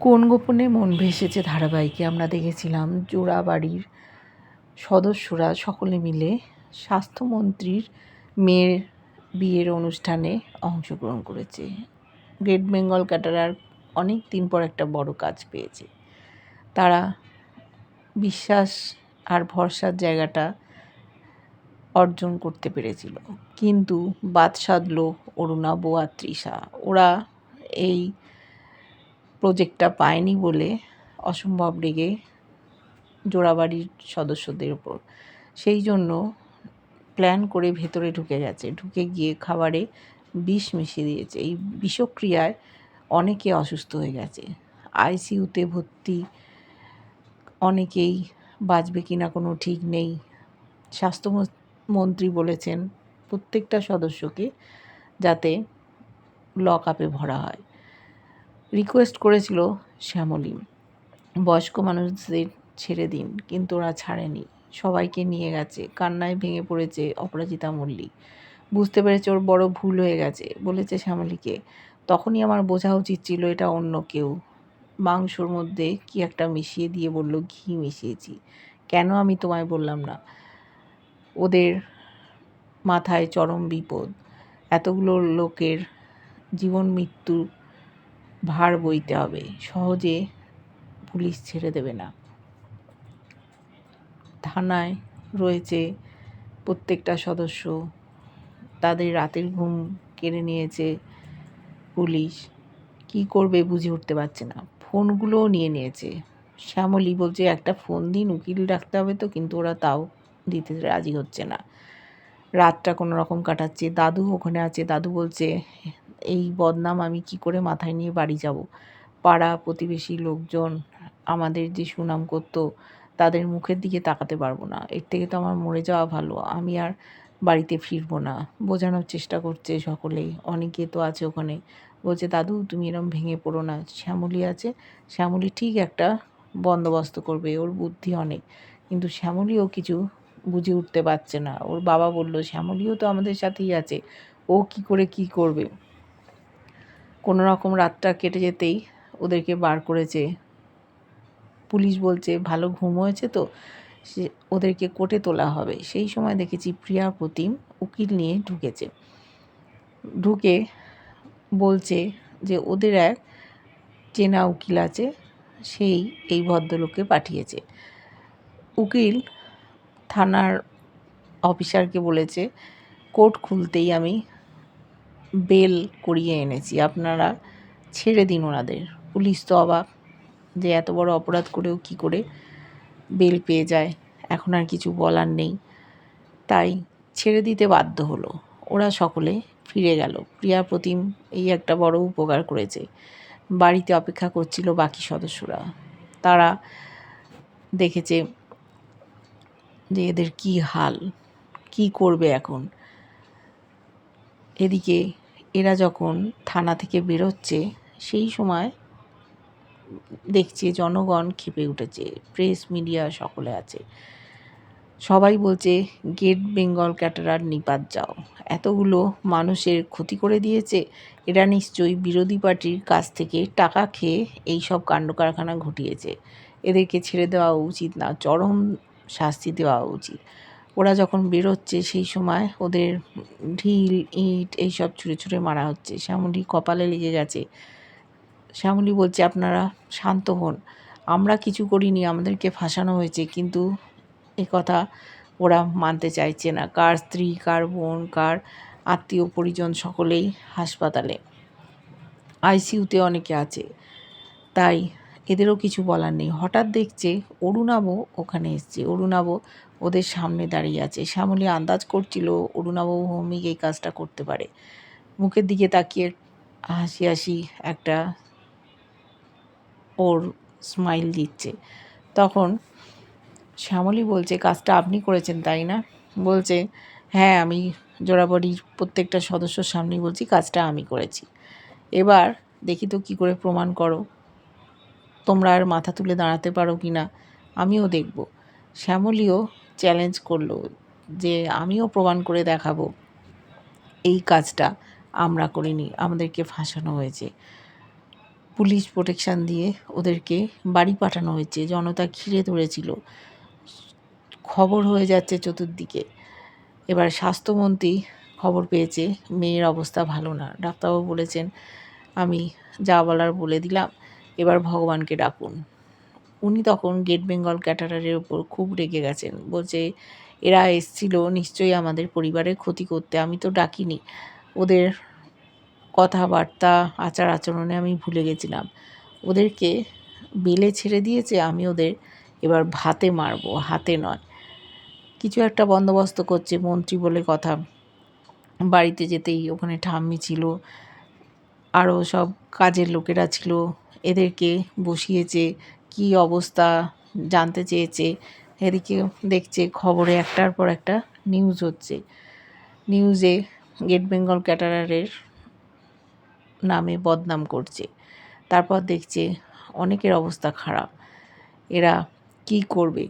কোন গোপনে মন ভেসেছে ধারাবাহিকে? আমরা দেখেছিলাম জোড়াবাড়ির সদস্যরা সকলে মিলে স্বাস্থ্যমন্ত্রীর মেয়ের বিয়ের অনুষ্ঠানে অংশগ্রহণ করেছে। গ্রেট বেঙ্গল ক্যাটারার অনেক দিন পর একটা বড় কাজ পেয়েছে। তারা বিশ্বাস আর ভরসার জায়গাটা অর্জন করতে পেরেছিল। কিন্তু বাদ সাধলো অরুণাব আর তৃষা। ওরা এই প্রজেক্টটা পায়নি বলে অসম্ভব রেগে জোড়াবাড়ির সদস্যদের ওপর। সেই জন্য প্ল্যান করে ভেতরে ঢুকে গেছে। ঢুকে গিয়ে খাবারে বিষ মিশিয়ে দিয়েছে। এই বিষক্রিয়ায় অনেকে অসুস্থ হয়ে গেছে। আইসিইউতে ভর্তি অনেকেই বাঁচবে কিনা কোনো ঠিক নেই। স্বাস্থ্যমন্ত্রী বলেছেন, প্রত্যেকটা সদস্যকে যাতে লক আপে ভরা হয়। রিকোয়েস্ট করেছিল শ্যামলী, বয়স্ক মানুষদের ছেড়ে দিন, কিন্তু ওরা ছাড়েনি। সবাইকে নিয়ে গেছে। কান্নায় ভেঙে পড়েছে অপরাজিতা মল্লিক। বুঝতে পেরেছে ওর বড় ভুল হয়ে গেছে, বলেছে শ্যামলীকে, তখনই আমার বোঝা উচিত ছিল এটা অন্য কেউ। মাংসর মধ্যে কি একটা মিশিয়ে দিয়ে বলল, ঘি মিশিয়েছি। কেন আমি তোমায় বললাম না? ওদের মাথায় চরম বিপদ। এতগুলো লোকের জীবন মৃত্যু ভার বইতে হবে। সহজে পুলিশ ছেড়ে দেবে না। থানায় রয়েছে প্রত্যেকটা সদস্য। তাদের রাতের ঘুম কেড়ে নিয়েছে পুলিশ। কি করবে বুঝে উঠতে পারছে না। ফোনগুলোও নিয়ে নিয়েছে। শ্যামলী বলছে, একটা ফোন দিন, উকিল রাখতে হবে তো, কিন্তু ওরা তাও দিতে রাজি হচ্ছে না। রাতটা কোনো রকম কাটাচ্ছে। দাদু ওখানে আছে। দাদু বলছে, এই বদনাম আমি কি করে মাথায় নিয়ে বাড়ি যাব? পাড়া প্রতিবেশী লোকজন আমাদের যে সুনাম করতো, তাদের মুখের দিকে তাকাতে পারব না। এর থেকে তো আমার মরে যাওয়া ভালো। আমি আর বাড়িতে ফিরবো না। বোঝানোর চেষ্টা করছে সকলেই। অনেকে তো আছে ওখানে। বলছে, দাদু, তুমি এরম ভেঙে পড়ো না। শ্যামলী আছে। শ্যামলী ঠিক একটা বন্দোবস্ত করবে। ওর বুদ্ধি অনেক। কিন্তু শ্যামলীও কিছু বুঝে উঠতে পারছে না। ওর বাবা বলল, শ্যামলীও তো আমাদের সাথেই আছে। ও কি করে কি করবে? কোনো রকম রাতটা কেটে যেতেই ওদেরকে বার করেছে। পুলিশ বলছে, ভালো ঘুম হয়েছে তো? সে, ওদেরকে কোর্টে তোলা হবে। সেই সময় দেখেছি প্রিয়া প্রতিম উকিল নিয়ে ঢুকেছে। ঢুকে বলছে যে, ওদের এক চেনা উকিল আছে, সেই এই ভদ্রলোককে পাঠিয়েছে। উকিল থানার অফিসারকে বলেছে, কোর্ট খুলতেই আমি বেল করিয়ে এনেছি। আপনারা ছেড়ে দিন ওনাদের। পুলিশ তো অবাক যে এত বড় অপরাধ করেও কি করে বেল পেয়ে যায়। এখন আর কিছু বলার নেই। তাই ছেড়ে দিতে বাধ্য হলো। ওরা সকলে ফিরে গেল। প্রিয়া প্রতিম এই একটা বড় উপকার করেছে। বাড়িতে অপেক্ষা করছিল বাকি সদস্যরা। তারা দেখেছে যে এদের কি হাল, কি করবে এখন? এদিকে এরা যখন থানা থেকে বেরোচ্ছে, সেই সময় দেখছে জনগণ খেপে উঠেছে, প্রেস মিডিয়া সকলে আছে। সবাই বলছে, গেট বেঙ্গল ক্যাটারার নিপাত যাও। এতগুলো মানুষের ক্ষতি করে দিয়েছে, এরা নিশ্চয়ই বিরোধী পার্টির কাছ থেকে টাকা খেয়ে এই সব কাণ্ড কারখানা ঘটিয়েছে। এদেরকে ছেড়ে দেওয়া উচিত না, চরম শাস্তি দেওয়া উচিত। ওরা যখন বেরোচ্ছে সেই সময় ওদের ঢিল, ইট এইসব ছুঁড়ে ছুঁড়ে মারা হচ্ছে। শ্যামলী কপালে লেগে গেছে। শ্যামলী বলছে, আপনারা শান্ত হন। আমরা কিছু করিনি, আমাদেরকে ফাঁসানো হয়েছে, কিন্তু এ কথা ওরা মানতে চাইছে না। কার স্ত্রী, কার বোন, কার আত্মীয় পরিজন সকলেই হাসপাতালে। আইসিইউতে অনেকে আছে। তাই এদেরও কিছু বলার নেই। হঠাৎ দেখছে অরুণাবও ওখানে এসছে। অরুণাবও ওদের সামনে দাঁড়িয়ে আছে। শ্যামলী আন্দাজ করছিল অরুণাবু ভৌমিক এই কাজটা করতে পারে। মুখের দিকে তাকিয়ে হাসি হাসি একটা ওর স্মাইল দিচ্ছে। তখন শ্যামলী বলছে, কাজটা আপনি করেছেন, তাই না? বলছে হ্যাঁ আমি জোড়াবাড়ির প্রত্যেকটা সদস্যর সামনেই বলছি, কাজটা আমি করেছি। এবার দেখি তো কী করে প্রমাণ করো। তোমরা আর মাথা তুলে দাঁড়াতে পারো কি না, আমিও দেখব। শ্যামলীও চ্যালেঞ্জ করল যে আমিও প্রমাণ করে দেখাবো। এই কাজটা আমরা করিনি, আমাদেরকে ফাঁসানো হয়েছে। পুলিশ প্রোটেকশান দিয়ে ওদেরকে বাড়ি পাঠানো হয়েছে, জনতা ঘিরে ধরেছিল। খবর হয়ে যাচ্ছে চতুর্দিকে। এবার স্বাস্থ্যমন্ত্রী খবর পেয়েছে, মেয়ের অবস্থা ভালো না। ডাক্তারবাবু বলেছেন, আমি যা বলার বলে দিলাম। এবার ভগবানকে ডাকুন। উনি তখন গেট বেঙ্গল ক্যাটারারের ওপর খুব রেগে গেছেন। বলছে, এরা এসছিল নিশ্চয়ই আমাদের পরিবারের ক্ষতি করতে। আমি তো ডাকিনি। ওদের কথাবার্তা, আচার আচরণে আমি ভুলে গেছিলাম। ওদেরকে বেলে ছেড়ে দিয়েছে, আমি ওদের এবার ভাতে মারবো, হাতে নয়। কিছু একটা বন্দোবস্ত করছে মন্ত্রী বলে কথা। বাড়িতে যেতেই ওখানে ঠাম্মি ছিল, আরও সব কাজের লোকেরা ছিল। এদেরকে বসিয়েছে, কি অবস্থা জানতে চেয়েছে, এদিকে দেখছে খবরে একটার পর একটা নিউজ হচ্ছে। নিউজে গেট বেঙ্গল ক্যাটারারের নামে বদনাম করছে। তারপর দেখছে অনেকের অবস্থা খারাপ। এরা কি করবে?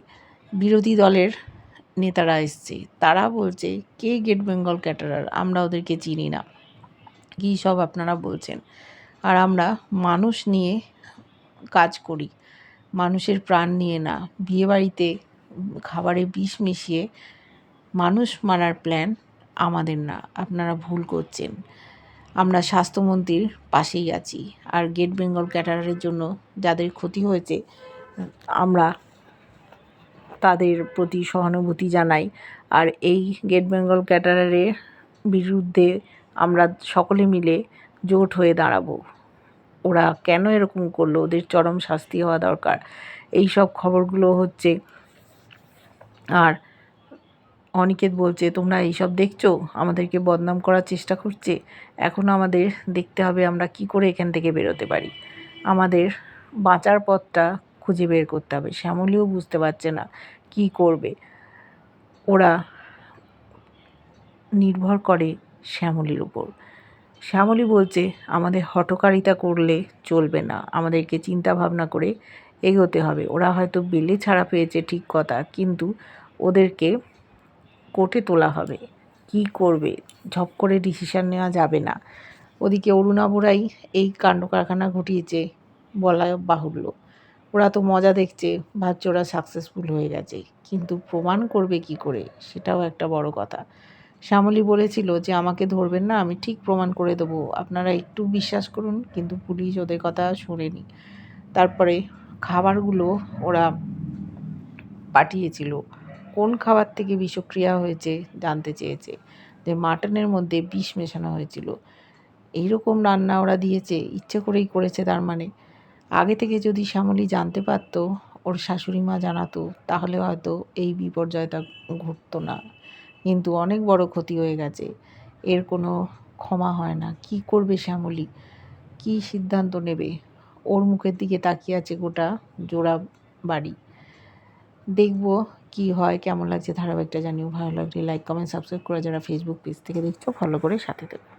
বিরোধী দলের নেতারা এসছে। তারা বলছে, কে গেট বেঙ্গল ক্যাটারার আমরা ওদেরকে চিনি না। কী সব আপনারা বলছেন? আর আমরা মানুষ নিয়ে কাজ করি। মানুষের প্রাণ নিয়ে না। বিয়েবাড়িতে খাবারে বিষ মিশিয়ে মানুষ মারার প্ল্যান আমাদের না। আপনারা ভুল করছেন। আমরা স্বাস্থ্যমন্ত্রীর পাশেই আছি। আর গেট বেঙ্গল ক্যাটারারের জন্য যাদের ক্ষতি হয়েছে, আমরা তাদের প্রতি সহানুভূতি জানাই। আর এই গেট বেঙ্গল ক্যাটারারের বিরুদ্ধে আমরা সকলে মিলে জোট হয়ে দাঁড়াবো। ওরা কেন এরকম করল? ওদের চরম শাস্তি হওয়া দরকার। এই সব খবরগুলো হচ্ছে। আর অনিকেত বলছে, তোমরা এইসব দেখছ? আমাদেরকে বদনাম করার চেষ্টা করছে? এখন আমাদের দেখতে হবে আমরা কি করে এখান থেকে বেরোতে পারি। আমাদের বাঁচার পথটা খুঁজে বের করতে হবে। শ্যামলীও বুঝতে পারছে না কি করবে। ওরা নির্ভর করে শ্যামলীর উপর। শ্যামলী বলছে, আমাদের হটকারিতা করলে চলবে না। আমাদেরকে চিন্তা ভাবনা করে এগোতে হবে। ওরা হয়তো বেলে ছাড়া পেয়েছে ঠিক কথা, কিন্তু ওদেরকে কোর্টে তোলা হবে। কি করবে? ঝপ করে ডিসিশান নেওয়া যাবে না। ওদিকে অরুণাবুরাই এই কাণ্ড কারখানা ঘটিয়েছে বলা বাহুল্য। ওরা তো মজা দেখছে, ভাবছে সাকসেসফুল হয়ে গেছে। কিন্তু প্রমাণ করবে কি করে, সেটাও একটা বড় কথা। শ্যামলী বলেছিল যে, আমাকে ধরবেন না, আমি ঠিক প্রমাণ করে দেবো। আপনারা একটু বিশ্বাস করুন, কিন্তু পুলিশ ওদের কথা শোনেনি। তারপরে খাবারগুলো ওরা পাঠিয়েছিল। কোন খাবার থেকে বিষক্রিয়া হয়েছে জানতে চেয়েছে। যে, মাটনের মধ্যে বিষ মেশানো হয়েছিল। এইরকম রান্না ওরা দিয়েছে, ইচ্ছে করেই করেছে তার মানে। আগে থেকে যদি শ্যামলী জানতে পারতো, ওর শাশুড়ি মা জানাতো, তাহলে হয়তো এই বিপর্যয়টা ঘটতো না। কিন্তু অনেক বড় ক্ষতি হয়ে গেছে। এর কোনো ক্ষমা হয় না। কি করবে শ্যামলী? কি সিদ্ধান্ত নেবে? ওর মুখের দিকে তাকিয়ে আছে গোটা জোড়া বাড়ি। দেখব কি হয়, কেমন লাগছে ধারাবাহিকটা জানিও। ভালো লাগলে লাইক কমেন্ট সাবস্ক্রাইব করে যারা ফেসবুক পেজ থেকে দেখছ ফলো করে সাথে দেবো